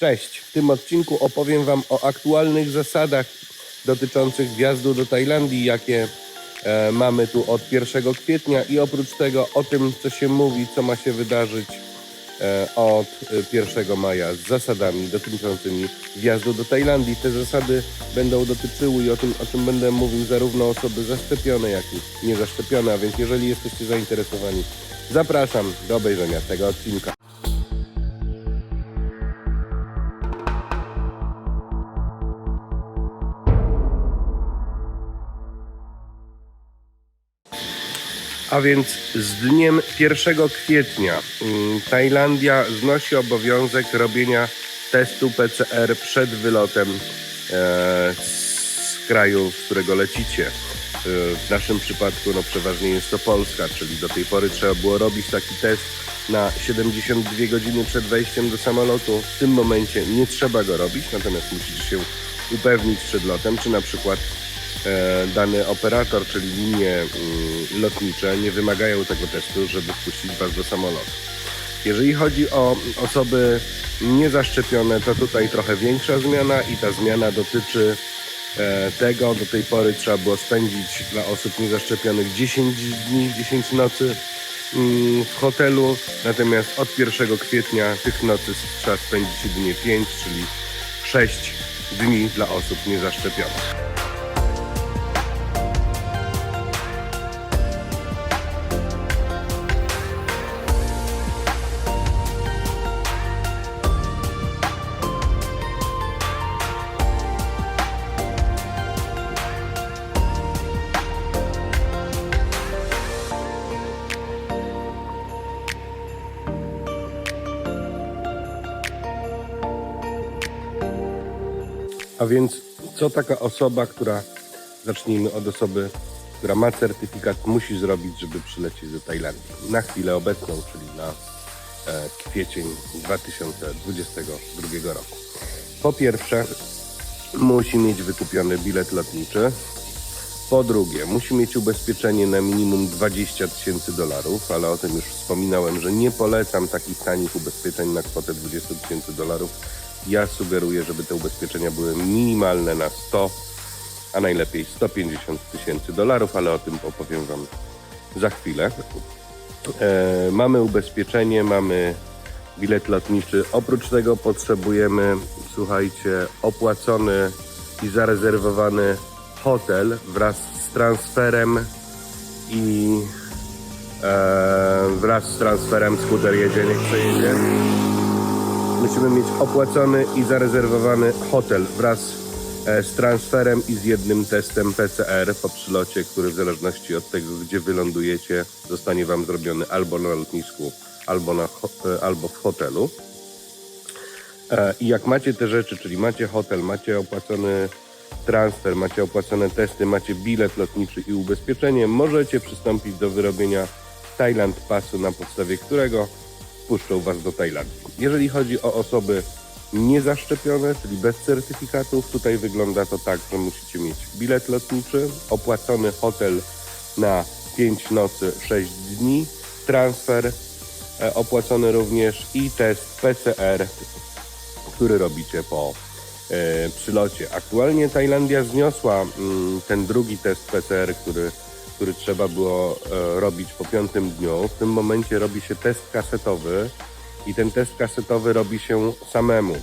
Cześć, w tym odcinku opowiem Wam o aktualnych zasadach dotyczących wjazdu do Tajlandii, jakie e, mamy tu od 1 kwietnia i oprócz tego o tym, co się mówi, co ma się wydarzyć e, od e, 1 maja z zasadami dotyczącymi wjazdu do Tajlandii. Te zasady będą dotyczyły i o tym, o czym będę mówił zarówno osoby zaszczepione, jak i niezaszczepione, a więc jeżeli jesteście zainteresowani, zapraszam do obejrzenia tego odcinka. A więc z dniem 1 kwietnia mm, Tajlandia znosi obowiązek robienia testu PCR przed wylotem e, z kraju, z którego lecicie. E, W naszym przypadku no, przeważnie jest to Polska, czyli do tej pory trzeba było robić taki test na 72 godziny przed wejściem do samolotu. W tym momencie nie trzeba go robić, natomiast musicie się upewnić przed lotem, czy na przykład dany operator, czyli linie mm, lotnicze nie wymagają tego testu, żeby wpuścić Was do samolotu. Jeżeli chodzi o osoby niezaszczepione, to tutaj trochę większa zmiana i ta zmiana dotyczy e, tego. Do tej pory trzeba było spędzić dla osób niezaszczepionych 10 dni, 10 nocy mm, w hotelu, natomiast od 1 kwietnia tych nocy trzeba spędzić jedynie 5, czyli 6 dni dla osób niezaszczepionych. Więc co taka osoba, która, zacznijmy od osoby, która ma certyfikat, musi zrobić, żeby przylecieć do Tajlandii? Na chwilę obecną, czyli na e, kwiecień 2022 roku. Po pierwsze, musi mieć wykupiony bilet lotniczy. Po drugie, musi mieć ubezpieczenie na minimum 20 tysięcy dolarów, ale o tym już wspominałem, że nie polecam takich tanich ubezpieczeń na kwotę 20 tysięcy dolarów. Ja sugeruję, żeby te ubezpieczenia były minimalne na 100, a najlepiej 150 tysięcy dolarów, ale o tym opowiem Wam za chwilę. E, mamy ubezpieczenie, mamy bilet lotniczy. Oprócz tego potrzebujemy, słuchajcie, opłacony i zarezerwowany hotel wraz z transferem i e, wraz z transferem skuter jedzie, niech przejedzie. Musimy mieć opłacony i zarezerwowany hotel wraz e, z transferem i z jednym testem PCR po przylocie, który w zależności od tego, gdzie wylądujecie, zostanie Wam zrobiony albo na lotnisku, albo, na, e, albo w hotelu. E, I jak macie te rzeczy, czyli macie hotel, macie opłacony transfer, macie opłacone testy, macie bilet lotniczy i ubezpieczenie, możecie przystąpić do wyrobienia Thailand Passu, na podstawie którego wpuszczą Was do Tajlandii. Jeżeli chodzi o osoby niezaszczepione, czyli bez certyfikatów, tutaj wygląda to tak, że musicie mieć bilet lotniczy, opłacony hotel na 5 nocy, 6 dni, transfer e, opłacony również i test PCR który robicie po e, przylocie. Aktualnie Tajlandia zniosła mm, ten drugi test PCR, który, który trzeba było e, robić po piątym dniu. W tym momencie robi się test kasetowy i ten test kasetowy robi się samemu.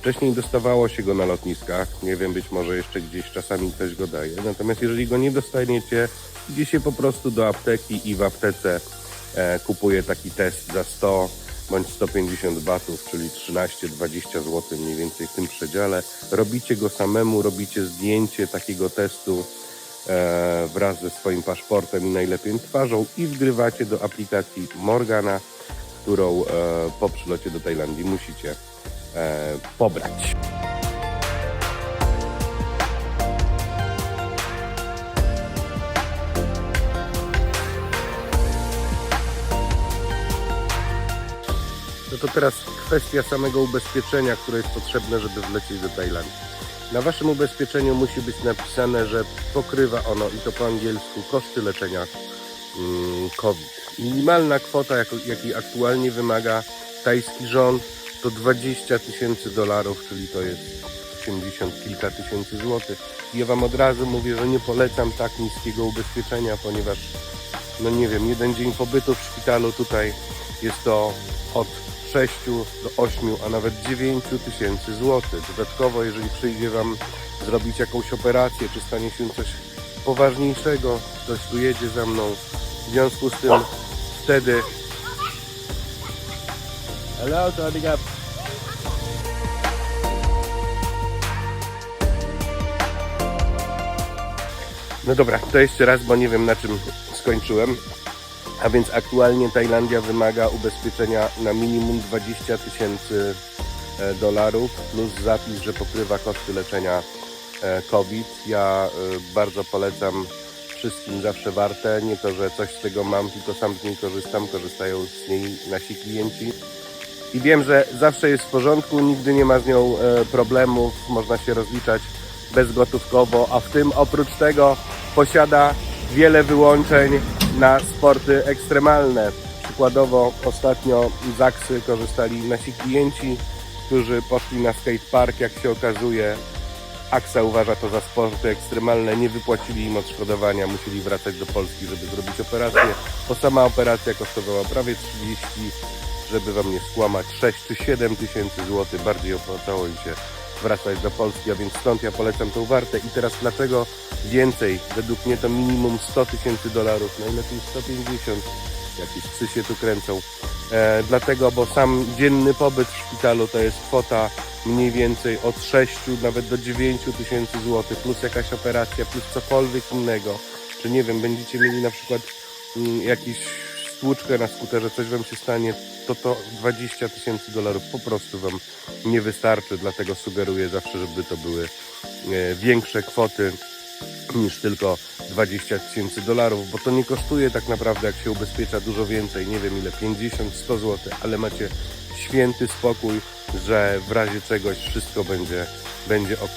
Wcześniej dostawało się go na lotniskach, nie wiem, być może jeszcze gdzieś czasami ktoś go daje. Natomiast jeżeli go nie dostaniecie, idzie się po prostu do apteki i w aptece e, kupuje taki test za 100 bądź 150 batów, czyli 13-20 zł mniej więcej w tym przedziale. Robicie go samemu, robicie zdjęcie takiego testu e, wraz ze swoim paszportem i najlepiej twarzą i wgrywacie do aplikacji Morgana, którą e, po przylocie do Tajlandii musicie e, pobrać. No to teraz kwestia samego ubezpieczenia, które jest potrzebne, żeby wlecieć do Tajlandii. Na Waszym ubezpieczeniu musi być napisane, że pokrywa ono, i to po angielsku, koszty leczenia COVID. Minimalna kwota, jak- jakiej aktualnie wymaga tajski rząd, to 20 tysięcy dolarów, czyli to jest 80 kilka tysięcy złotych. I ja Wam od razu mówię, że nie polecam tak niskiego ubezpieczenia, ponieważ, no nie wiem, jeden dzień pobytu w szpitalu tutaj jest to od 6 do 8, a nawet 9 tysięcy złotych. Dodatkowo, jeżeli przyjdzie Wam zrobić jakąś operację, czy stanie się coś poważniejszego, ktoś tu jedzie za mną. W związku z tym wtedy Hello, Tony Gap. No dobra, to jeszcze raz, bo nie wiem na czym skończyłem. A więc aktualnie Tajlandia wymaga ubezpieczenia na minimum 20 tysięcy e, dolarów plus zapis, że pokrywa koszty leczenia COVID. Ja e, bardzo polecam wszystkim, zawsze warte. Nie to, że coś z tego mam, tylko sam z niej korzystam, korzystają z niej nasi klienci. I wiem, że zawsze jest w porządku, nigdy nie ma z nią e, problemów, można się rozliczać bezgotówkowo, a w tym oprócz tego posiada wiele wyłączeń na sporty ekstremalne. Przykładowo ostatnio z Aksy korzystali nasi klienci, którzy poszli na skatepark, jak się okazuje. Aksa uważa to za sporty ekstremalne, nie wypłacili im odszkodowania, musieli wracać do Polski, żeby zrobić operację, bo sama operacja kosztowała prawie 30 żeby wam nie skłamać, 6 czy 7 tysięcy złotych, bardziej opłacało im się wracać do Polski, a więc stąd ja polecam tą wartę. I teraz dlaczego więcej? Według mnie to minimum 100 tysięcy dolarów, najlepiej 150, jakieś psy się tu kręcą. E, dlatego, bo sam dzienny pobyt w szpitalu to jest kwota mniej więcej od 6 nawet do 9 tysięcy złotych, plus jakaś operacja, plus cokolwiek innego. Czy nie wiem, będziecie mieli na przykład mm, jakiś stłuczkę na skuterze, coś wam się stanie, to to 20 tysięcy dolarów po prostu wam nie wystarczy, dlatego sugeruję zawsze, żeby to były e, większe kwoty niż tylko 20 tysięcy dolarów, bo to nie kosztuje tak naprawdę, jak się ubezpiecza dużo więcej, nie wiem ile, 50, 100 zł, ale macie święty spokój, że w razie czegoś wszystko będzie, będzie ok.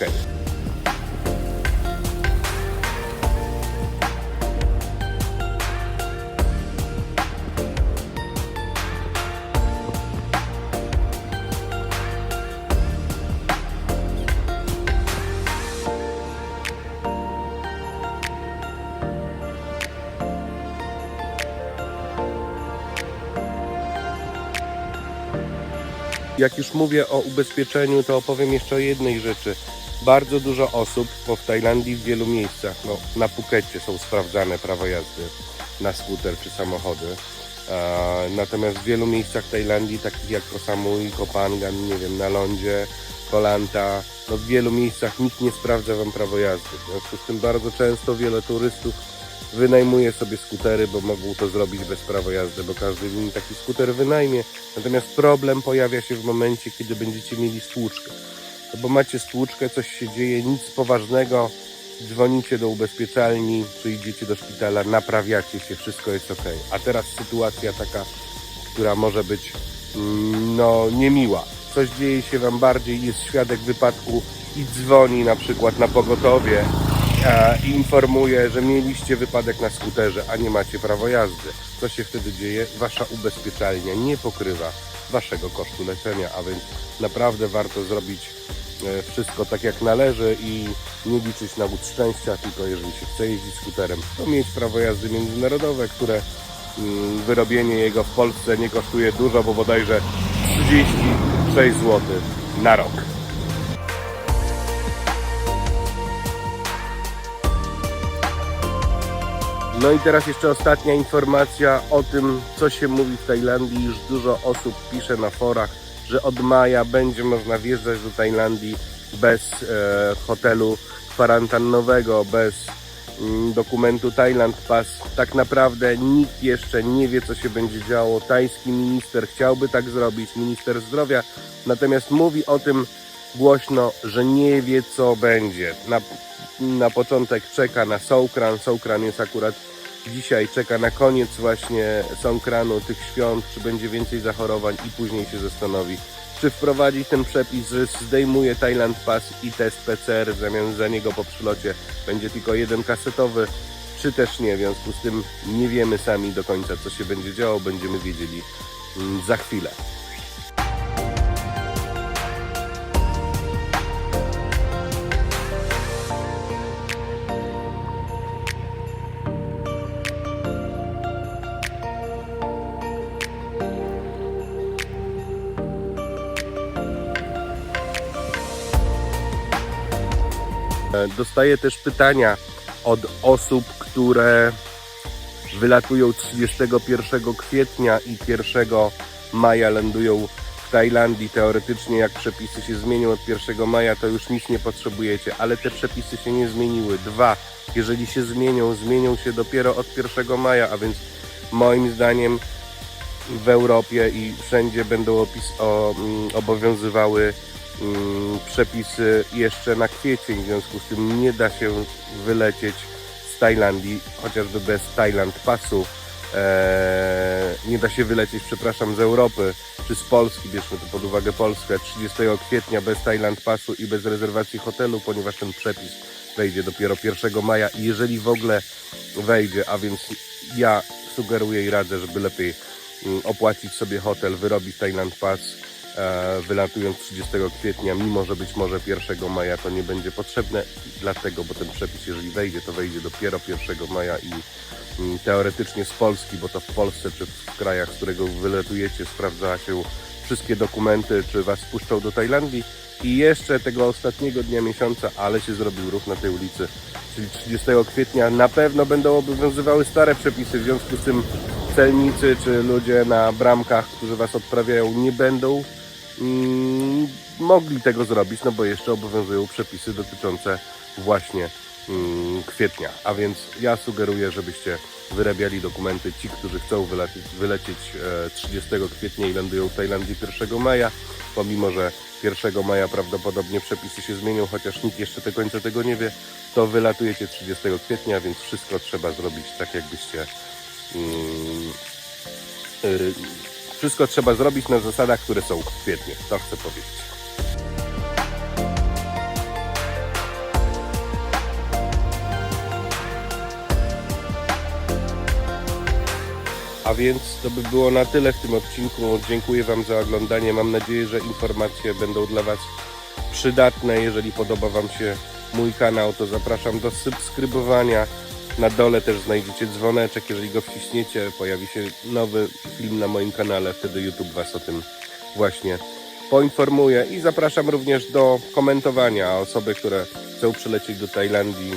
Jak już mówię o ubezpieczeniu, to opowiem jeszcze o jednej rzeczy. Bardzo dużo osób, bo w Tajlandii w wielu miejscach, no, na Phukecie są sprawdzane prawo jazdy na skuter czy samochody. Natomiast w wielu miejscach Tajlandii, takich jak Koh Samui, Koh Phangan, nie wiem, na lądzie, Koh Lanta, no w wielu miejscach nikt nie sprawdza Wam prawo jazdy. W związku z tym bardzo często wiele turystów wynajmuje sobie skutery, bo mogą to zrobić bez prawa jazdy, bo każdy im taki skuter wynajmie. Natomiast problem pojawia się w momencie, kiedy będziecie mieli stłuczkę. No bo macie stłuczkę, coś się dzieje, nic poważnego, dzwonicie do ubezpieczalni, czy idziecie do szpitala, naprawiacie się, wszystko jest ok. A teraz sytuacja taka, która może być mm, no niemiła. Coś dzieje się Wam bardziej, jest świadek wypadku i dzwoni na przykład na pogotowie i informuje, że mieliście wypadek na skuterze, a nie macie prawa jazdy. Co się wtedy dzieje? Wasza ubezpieczalnia nie pokrywa Waszego kosztu leczenia, a więc naprawdę warto zrobić e, wszystko tak jak należy i nie liczyć na łód szczęścia, tylko jeżeli się chce jeździć skuterem, to mieć prawo jazdy międzynarodowe, które mm, wyrobienie jego w Polsce nie kosztuje dużo, bo bodajże 36 zł na rok. No i teraz jeszcze ostatnia informacja o tym, co się mówi w Tajlandii. Już dużo osób pisze na forach, że od maja będzie można wjeżdżać do Tajlandii bez e, hotelu kwarantannowego, bez mm, dokumentu Thailand Pass. Tak naprawdę nikt jeszcze nie wie, co się będzie działo. Tajski minister chciałby tak zrobić, minister zdrowia, natomiast mówi o tym głośno, że nie wie, co będzie. Na, na początek czeka na Soukran. Soukran jest akurat dzisiaj, czeka na koniec właśnie Songkranu, tych świąt, czy będzie więcej zachorowań i później się zastanowi, czy wprowadzić ten przepis, że zdejmuje Thailand Pass i test PCR w zamian za niego po przylocie będzie tylko jeden kasetowy, czy też nie. W związku z tym nie wiemy sami do końca, co się będzie działo, będziemy wiedzieli mm, za chwilę. Dostaję też pytania od osób, które wylatują 31 kwietnia i 1 maja lądują w Tajlandii. Teoretycznie, jak przepisy się zmienią od 1 maja, to już nic nie potrzebujecie, ale te przepisy się nie zmieniły. Dwa, jeżeli się zmienią, zmienią się dopiero od 1 maja, a więc moim zdaniem w Europie i wszędzie będą opis, o, mm, obowiązywały przepisy jeszcze na kwiecień, w związku z tym nie da się wylecieć z Tajlandii, chociażby bez Tajland pasu. Eee, nie da się wylecieć, przepraszam, z Europy czy z Polski, bierzmy tu pod uwagę Polskę, 30 kwietnia bez Tajland pasu i bez rezerwacji hotelu, ponieważ ten przepis wejdzie dopiero 1 maja i jeżeli w ogóle wejdzie, a więc ja sugeruję i radzę, żeby lepiej mm, opłacić sobie hotel, wyrobić Thailand Pass, e, wylatując 30 kwietnia, mimo że być może 1 maja to nie będzie potrzebne, dlatego, bo ten przepis, jeżeli wejdzie, to wejdzie dopiero 1 maja i teoretycznie z Polski, bo to w Polsce czy w krajach, z którego wylatujecie, sprawdza się wszystkie dokumenty, czy was wpuszczą do Tajlandii. I jeszcze tego ostatniego dnia miesiąca, ale się zrobił ruch na tej ulicy, czyli 30 kwietnia, na pewno będą obowiązywały stare przepisy. W związku z tym celnicy czy ludzie na bramkach, którzy was odprawiają, nie będą mogli tego zrobić, no bo jeszcze obowiązują przepisy dotyczące właśnie mm, kwietnia. A więc ja sugeruję, żebyście wyrabiali dokumenty ci, którzy chcą wylecieć, wylecieć e, 30 kwietnia i lądują w Tajlandii 1 maja, pomimo że 1 maja prawdopodobnie przepisy się zmienią, chociaż nikt jeszcze do końca tego nie wie, to wylatujecie 30 kwietnia, więc wszystko trzeba zrobić tak, jakbyście mm, y, wszystko trzeba zrobić na zasadach, które są w kwietniu. To chcę powiedzieć. A więc to by było na tyle w tym odcinku. Dziękuję Wam za oglądanie. Mam nadzieję, że informacje będą dla Was przydatne. Jeżeli podoba Wam się mój kanał, to zapraszam do subskrybowania. Na dole też znajdziecie dzwoneczek. Jeżeli go wciśniecie, pojawi się nowy film na moim kanale. Wtedy YouTube Was o tym właśnie poinformuje. I zapraszam również do komentowania osoby, które chcą przylecieć do Tajlandii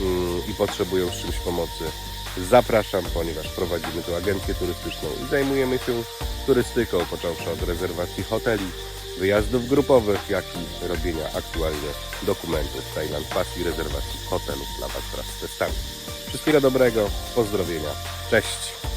mm, i potrzebują z czymś pomocy. Zapraszam, ponieważ prowadzimy tu agencję turystyczną i zajmujemy się turystyką, począwszy od rezerwacji hoteli, wyjazdów grupowych, jak i robienia aktualnie dokumentów Thailand Pass i rezerwacji hotelów dla Was wraz z testami. Wszystkiego dobrego, pozdrowienia, cześć!